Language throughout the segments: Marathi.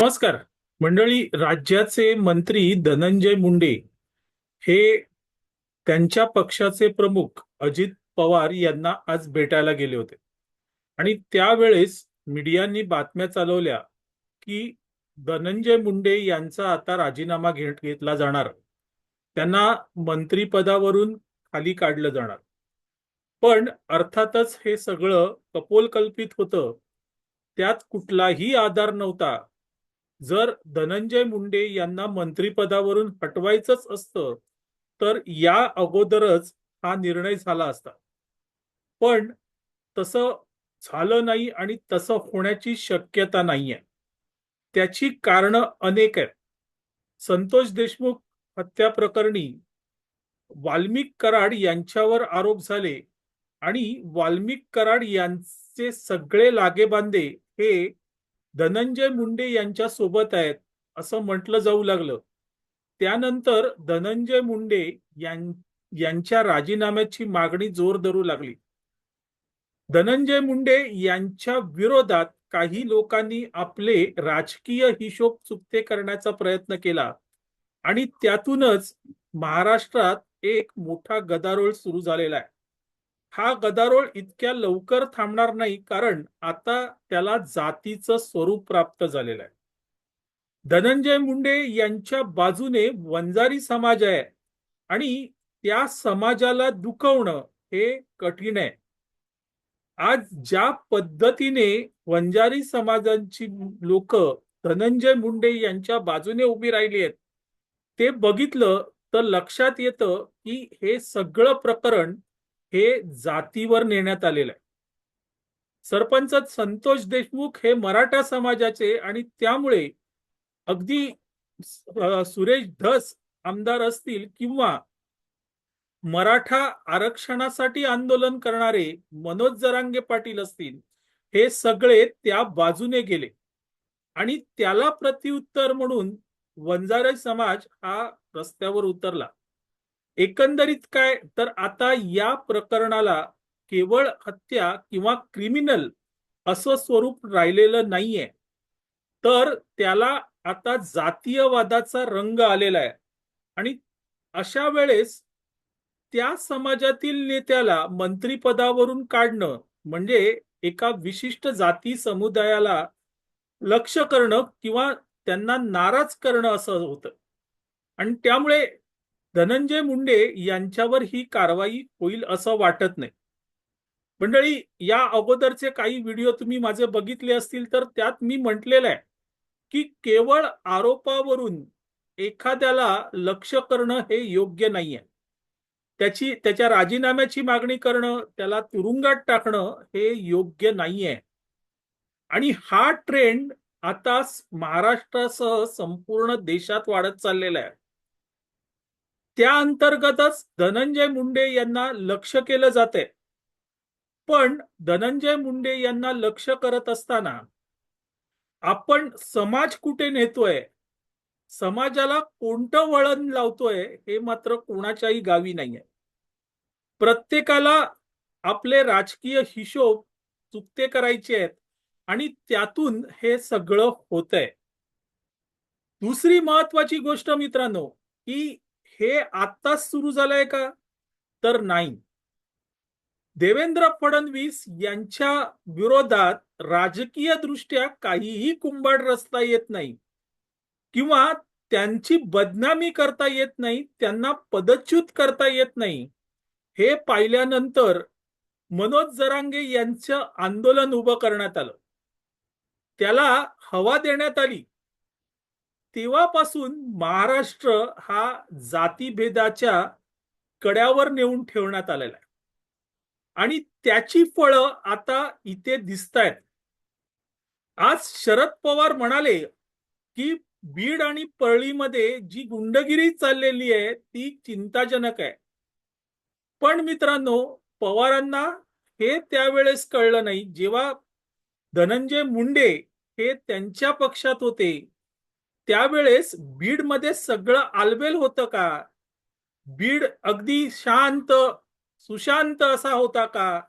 नमस्कार. मंडळी राज्याचे मंत्री धनंजय मुंडे हे त्यांच्या पक्षाचे प्रमुख अजित पवार यांना आज भेटायला गेले होते. आणि त्यावेळेस मीडियांनी बातम्या चालवल्या की धनंजय मुंडे यांचा आता राजीनामा घेत घेतला जाणार. त्यांना मंत्रीपदावरून खाली काढलं जाणार. पण अर्थातच हे सगळं कपोलकल्पित होतं. त्यात कुठलाही आधार नव्हता. जर धनंजय मुंडे यांना मंत्रिपदावरून हटवायचंच असतं तर या अगोदरच हा निर्णय झाला असता. पण तसं झालं नाही आणि तसं होण्याची शक्यता नाहीये. त्याची कारणं अनेक आहेत. संतोष देशमुख हत्या प्रकरणी वाल्मिक कराड यांच्यावर आरोप झाले आणि वाल्मिक कराड यांचे सगळे लागेबांधे हे धनंजय मुंडे यांच्या सोबत आहेत असं म्हटलं जाऊ लागलं. त्यानंतर धनंजय मुंडे यांच्या राजीनाम्याची मागणी जोर धरू लागली. धनंजय मुंडे यांच्या विरोधात काही लोकांनी आपले राजकीय हिशोब चुकते करण्याचा प्रयत्न केला आणि त्यातूनच महाराष्ट्रात एक मोठा गदारोळ सुरू झालेला आहे. हा गदारोळ इतक्या लवकर थांबणार नाही कारण आता त्याला जातीचं स्वरूप प्राप्त झालेलं आहे. धनंजय मुंडे यांच्या बाजूने वंजारी समाज आहे आणि त्या समाजाला दुखवणं हे कठीण आहे. आज ज्या पद्धतीने वंजारी समाजांची लोक धनंजय मुंडे यांच्या बाजूने उभी राहिली आहेत ते बघितलं तर लक्षात येतं की हे सगळं प्रकरण हे जातीवर नेण्यात आलेलं आहे. सरपंच संतोष देशमुख हे मराठा समाजाचे आणि त्यामुळे अगदी सुरेश धस आमदार असतील किंवा मराठा आरक्षणासाठी आंदोलन करणारे मनोज जरांगे पाटील असतील हे सगळे त्या बाजूने गेले. आणि त्याला प्रत्युत्तर म्हणून वंजारे समाज हा रस्त्यावर उतरला. एकंदरीत काय? तर आता या प्रकरणाला केवळ हत्या किंवा क्रिमिनल असं स्वरूप राहिलेलं नाहीये. तर त्याला आता जातीयवादाचा रंग आलेला आहे. आणि अशा वेळेस त्या समाजातील नेत्याला मंत्रिपदावरून काढणं म्हणजे एका विशिष्ट जाती समुदायाला लक्ष करणं किंवा त्यांना नाराज करणं असं होतं. आणि त्यामुळे धनंजय मुंडे यांच्यावर ही कारवाई होईल असं वाटत नाही. मंडळी या अगोदरचे काही व्हिडिओ तुम्ही माझे बघितले असतील तर त्यात मी म्हटलेलं आहे की केवळ आरोपावरून एखाद्याला लक्ष करणं हे योग्य नाहीये. त्याची त्याच्या राजीनाम्याची मागणी करणं त्याला तुरुंगात टाकणं हे योग्य नाहीये. आणि हा ट्रेंड आता महाराष्ट्रासह संपूर्ण देशात वाढत चाललेला आहे. त्या अंतर्गतच धनंजय मुंडे यांना लक्ष केलं जाते पण धनंजय मुंडे यांना लक्ष करत असताना आपण समाज कुठे नेतोय? समाजाला कोणतं वळण लावतोय हे मात्र कोणाच्याही गावी नाहीये. प्रत्येकाला आपले राजकीय हिशोब चुकते करायचे आहेत आणि त्यातून हे सगळं होतंय. दुसरी महत्वाची गोष्ट मित्रांनो की हे आत्ताच सुरू झालंय का? तर नाही. देवेंद्र फडणवीस यांच्या विरोधात राजकीय दृष्ट्या काहीही कुंभाड रचता येत नाही. किंवा त्यांची बदनामी करता येत नाही त्यांना पदच्युत करता येत नाही. हे पाहिल्यानंतर मनोज जरांगे यांचं आंदोलन उभं करण्यात आलं. त्याला हवा देण्यात आली. तेव्हापासून महाराष्ट्र हा जातीभेदाच्या कड्यावर नेऊन ठेवण्यात आलेला आहे. आणि त्याची फळं आता इथे दिसत आहेत आज शरद पवार म्हणाले की बीड आणि परळीमध्ये जी गुंडगिरी चाललेली आहे ती चिंताजनक आहे. पण मित्रांनो पवारांना हे त्यावेळेस कळलं नाही. जेव्हा धनंजय मुंडे हे त्यांच्या पक्षात होते त्यावेळेस बीडमध्ये सगळं आलबेल होतं का? बीड अगदी शांत सुशांत असा होता का?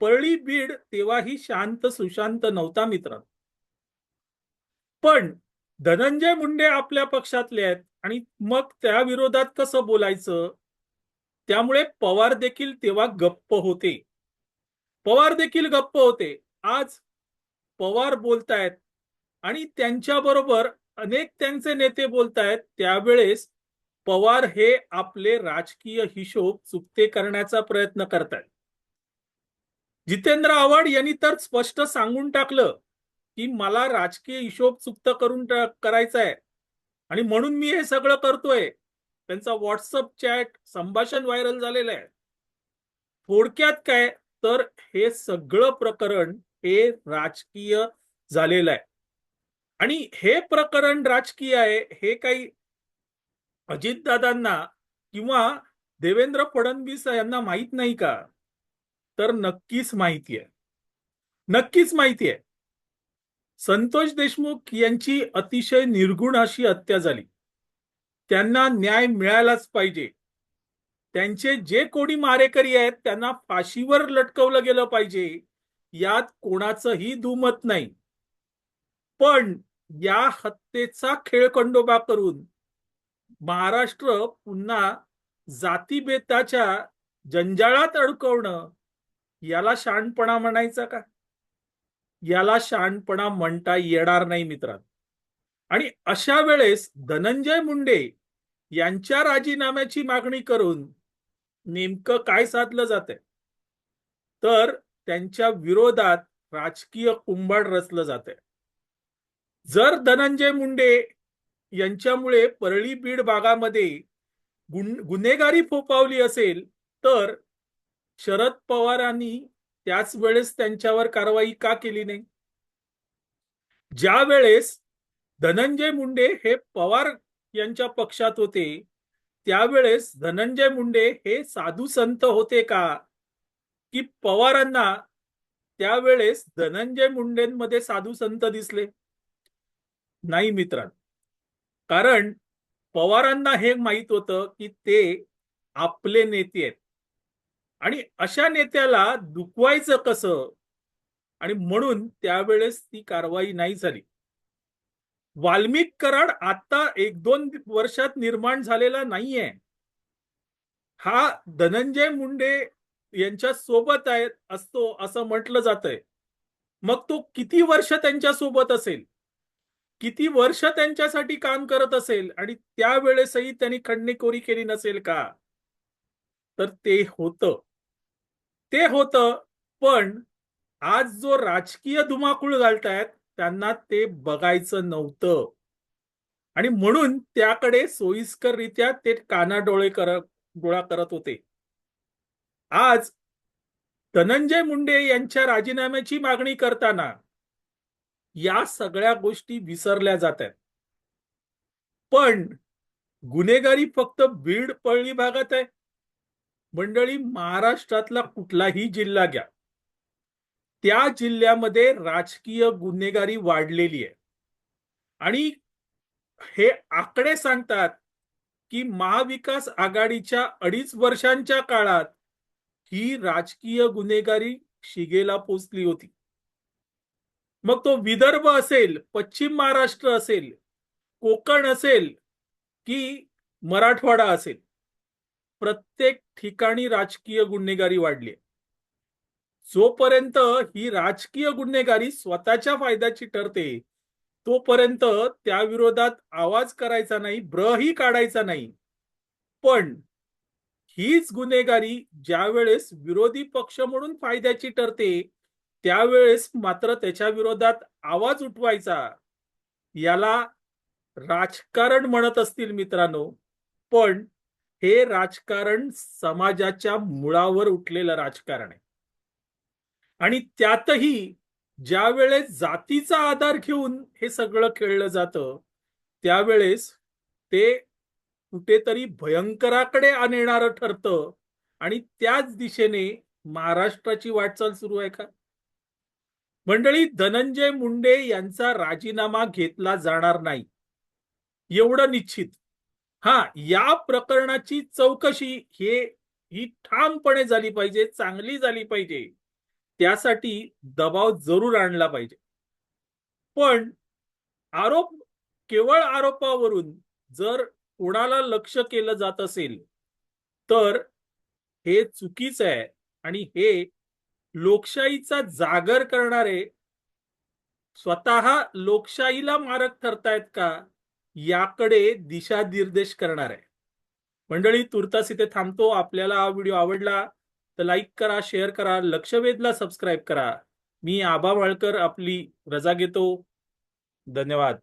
परळी बीड तेव्हाही शांत सुशांत नव्हता मित्र. पण धनंजय मुंडे आपल्या पक्षातले आहेत आणि मग त्या विरोधात कसं बोलायचं? त्यामुळे पवार देखील तेव्हा गप्प होते. पवार देखील गप्प होते. आज पवार बोलतायत आणि त्यांच्याबरोबर अनेक त्यांचे नेते बोलतायत त्यावेळेस पवार हे आपले राजकीय हिशोब चुकते करण्याचा प्रयत्न करतायत. जितेंद्र आव्हाड यांनी तर स्पष्ट सांगून टाकलं की मला राजकीय हिशोब चुकत करून करायचा आहे आणि म्हणून मी हे सगळं करतोय. त्यांचा व्हॉट्सअप चॅट संभाषण व्हायरल झालेलं आहे. थोडक्यात काय? तर हे सगळं प्रकरण हे राजकीय झालेलं आहे. आणि हे प्रकरण राजकीय आहे हे काही अजितदादांना किंवा देवेंद्र फडणवीस यांना माहीत नाही का? तर नक्कीच माहिती आहे. नक्कीच माहिती आहे. संतोष देशमुख यांची अतिशय निर्गुण अशी हत्या झाली. त्यांना न्याय मिळालाच पाहिजे. त्यांचे जे कोणी मारेकरी आहेत त्यांना फाशीवर लटकवलं गेलं पाहिजे. यात कोणाचंही दुमत नाही. पण या हत्येचा खेळखंडोबा करून महाराष्ट्र पुन्हा जातीभेदाच्या जंजाळात अडकवणं याला शहाणपणा म्हणायचा का? याला शहाणपणा म्हणता येणार नाही मित्रांनो. आणि अशा वेळेस धनंजय मुंडे यांच्या राजीनाम्याची मागणी करून नेमकं काय साधलं जात तर त्यांच्या विरोधात राजकीय कुंभाड रचलं जात जर धनंजय मुंडे यांच्यामुळे परळी बीड भागामध्ये गुन गुन्हेगारी फोपावली असेल तर शरद पवारांनी त्याच वेळेस त्यांच्यावर कारवाई का केली नाही? ज्या वेळेस धनंजय मुंडे हे पवार यांच्या पक्षात होते त्यावेळेस धनंजय मुंडे हे साधू संत होते का? की पवारांना त्यावेळेस धनंजय मुंडेंमध्ये साधू संत दिसले? नाही मित्रांनो. कारण पवारांना हे माहीत होतं की ते आपले नेते आहेत. आणि अशा नेत्याला दुखवायचं कसं? आणि म्हणून त्यावेळेस ती कारवाई नाही झाली. वाल्मिक कराड आता एक दोन वर्षात निर्माण झालेला नाहीये. हा धनंजय मुंडे यांच्या सोबत आहे असतो असं म्हटलं जातंय. मग तो किती वर्ष त्यांच्यासोबत असेल? किती वर्ष त्यांच्यासाठी काम करत असेल आणि त्यावेळेसही त्यांनी खंडणीखोरी केली नसेल का? तर ते होतं. ते होतं पण आज जो राजकीय धुमाकूळ घालतायत त्यांना ते बघायचं नव्हतं. आणि म्हणून त्याकडे सोयीस्कररित्या ते कानाडोळे कर गोळा करत होते. आज धनंजय मुंडे यांच्या राजीनाम्याची मागणी करताना या सगळ्या गोष्टी विसरल्या जात आहेत पण गुन्हेगारी फक्त बीड पळणी भागात आहे. मंडळी महाराष्ट्रातला कुठलाही जिल्हा घ्या. त्या जिल्ह्यामध्ये राजकीय गुन्हेगारी वाढलेली आहे. आणि हे आकडे सांगतात की महाविकास आघाडीच्या अडीच वर्षांच्या काळात ही राजकीय गुन्हेगारी शिगेला पोचली होती. मग तो विदर्भ असेल पश्चिम महाराष्ट्र असेल कोकण असेल की मराठवाडा असेल प्रत्येक ठिकाणी राजकीय गुन्हेगारी वाढली जोपर्यंत ही राजकीय गुन्हेगारी स्वतःच्या फायद्याची ठरते तोपर्यंत त्या विरोधात आवाज करायचा नाही ब्रही काढायचा नाही. पण हीच गुन्हेगारी ज्या वेळेस विरोधी पक्ष म्हणून फायद्याची ठरते त्यावेळेस मात्र त्याच्या विरोधात आवाज उठवायचा. याला राजकारण म्हणत असतील मित्रांनो. पण हे राजकारण समाजाच्या मुळावर उठलेलं राजकारण आहे. आणि त्यातही ज्या वेळेस जातीचा आधार घेऊन हे सगळं खेळलं जातं त्यावेळेस ते कुठेतरी भयंकराकडे आणणारं ठरतं. आणि त्याच दिशेने महाराष्ट्राची वाटचाल सुरू आहे का? मंडळी धनंजय मुंडे यांचा राजीनामा घेतला जाणार नाही. एवढं निश्चित. हा या प्रकरणाची चौकशी हे ही ठामपणे झाली पाहिजे चांगली झाली पाहिजे. त्यासाठी दबाव जरूर आणला पाहिजे. पण आरोप केवळ आरोपावरून जर कोणाला लक्ष केलं जात असेल तर हे चुकीचं आहे आणि हे लोकशाहीचा जागर करणारे स्वतः लोकशाहीला मारक ठरतायत का याकडे दिशानिर्देश करणार. आहे मंडळी तुर्तास इथे थांबतो. आपल्याला हा व्हिडिओ आवडला तर लाईक करा शेअर करा लक्षवेधला सबस्क्राईब करा. मी आबा वाळकर आपली रजा घेतो. धन्यवाद.